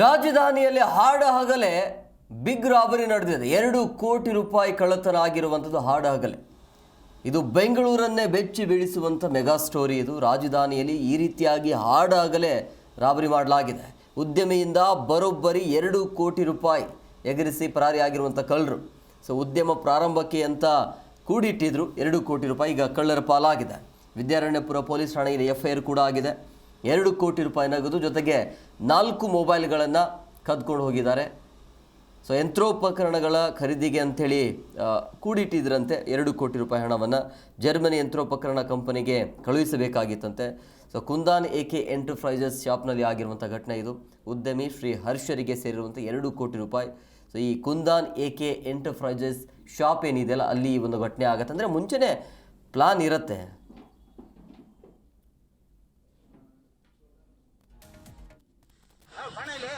ರಾಜಧಾನಿಯಲ್ಲಿ ಹಾಡ ಹಗಲೇ big robbery ನಡೆದಿದೆ. ಎರಡು ಕೋಟಿ ರೂಪಾಯಿ ಕಳ್ಳತನ ಆಗಿರುವಂಥದ್ದು ಹಾಡ ಹಗಲೆ ಇದು ಬೆಂಗಳೂರನ್ನೇ ಬೆಚ್ಚಿ ಬೀಳಿಸುವಂಥ ಮೆಗಾ ಸ್ಟೋರಿ ಇದು. ರಾಜಧಾನಿಯಲ್ಲಿ ಈ ರೀತಿಯಾಗಿ ಹಾಡ ಹಗಲೇ ರಾಬರಿ ಮಾಡಲಾಗಿದೆ. ಉದ್ಯಮಿಯಿಂದ ಬರೋಬ್ಬರಿ ಎರಡು ಕೋಟಿ ರೂಪಾಯಿ ಎಗರಿಸಿ ಪರಾರಿಯಾಗಿರುವಂಥ ಕಳ್ಳರು. ಸೊ ಉದ್ಯಮ ಪ್ರಾರಂಭಕ್ಕೆ ಅಂತ ಕೂಡಿಟ್ಟಿದ್ರು. ಎರಡು ಕೋಟಿ ರೂಪಾಯಿ ಈಗ ಕಳ್ಳರ ಪಾಲಾಗಿದೆ. ವಿದ್ಯಾರಣ್ಯಪುರ ಪೊಲೀಸ್ ಠಾಣೆಯಲ್ಲಿ ಎಫ್ ಐ ಆರ್ ಕೂಡ ಆಗಿದೆ. ಎರಡು ಕೋಟಿ ರೂಪಾಯಿ ನಗದು ಜೊತೆಗೆ ನಾಲ್ಕು ಮೊಬೈಲ್ಗಳನ್ನು ಕದ್ಕೊಂಡು ಹೋಗಿದ್ದಾರೆ. ಸೊ ಯಂತ್ರೋಪಕರಣಗಳ ಖರೀದಿಗೆ ಅಂಥೇಳಿ ಕೂಡಿಟ್ಟಿದ್ರಂತೆ ಎರಡು ಕೋಟಿ ರೂಪಾಯಿ ಹಣವನ್ನು ಜರ್ಮನಿ ಯಂತ್ರೋಪಕರಣ ಕಂಪನಿಗೆ ಕಳುಹಿಸಬೇಕಾಗಿತ್ತಂತೆ. So Kundan A K enterprises ಶಾಪ್ನಲ್ಲಿ ಆಗಿರುವಂಥ ಘಟನೆ ಇದು. ಉದ್ಯಮಿ ಶ್ರೀ ಹರ್ಷರಿಗೆ ಸೇರಿರುವಂಥ ಎರಡು ಕೋಟಿ ರೂಪಾಯಿ. ಸೊ ಈ Kundan A K enterprises shop ಏನಿದೆಯಲ್ಲ, ಅಲ್ಲಿ ಒಂದು ಘಟನೆ ಆಗುತ್ತೆ ಅಂದರೆ ಮುಂಚೆನೇ ಪ್ಲಾನ್ ಇರುತ್ತೆ. बने ले